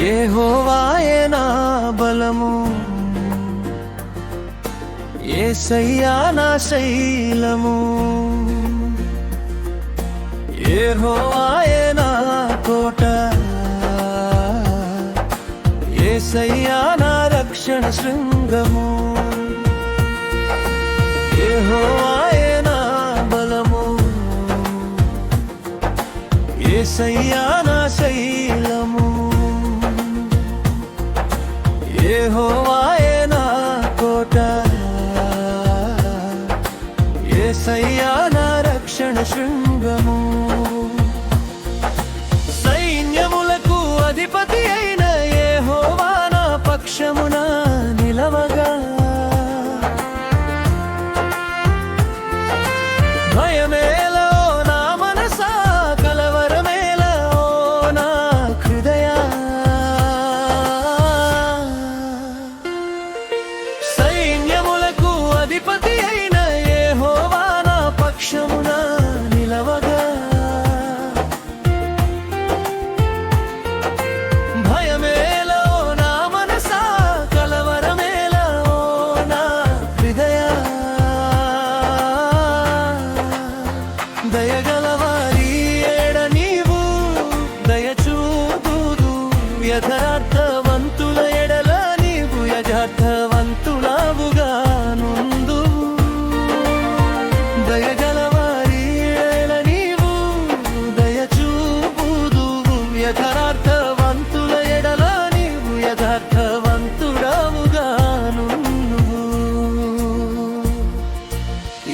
యెహోవాయే నా బలము. ఏసయ్యా నా శైలము. యెహోవాయే నా కోట. ఏసయ్యా నా రక్షణ శృంగము. యెహోవాయే నా బలము. ఏసయ్యా రక్షణ శృంగము యథార్థవంతుల ఎడల నీవు యథార్థవంతుడవుగా నుండు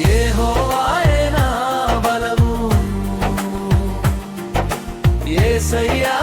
యెహోవాయే నా బలము? ఏ సయ్యా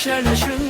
Mahşerleşin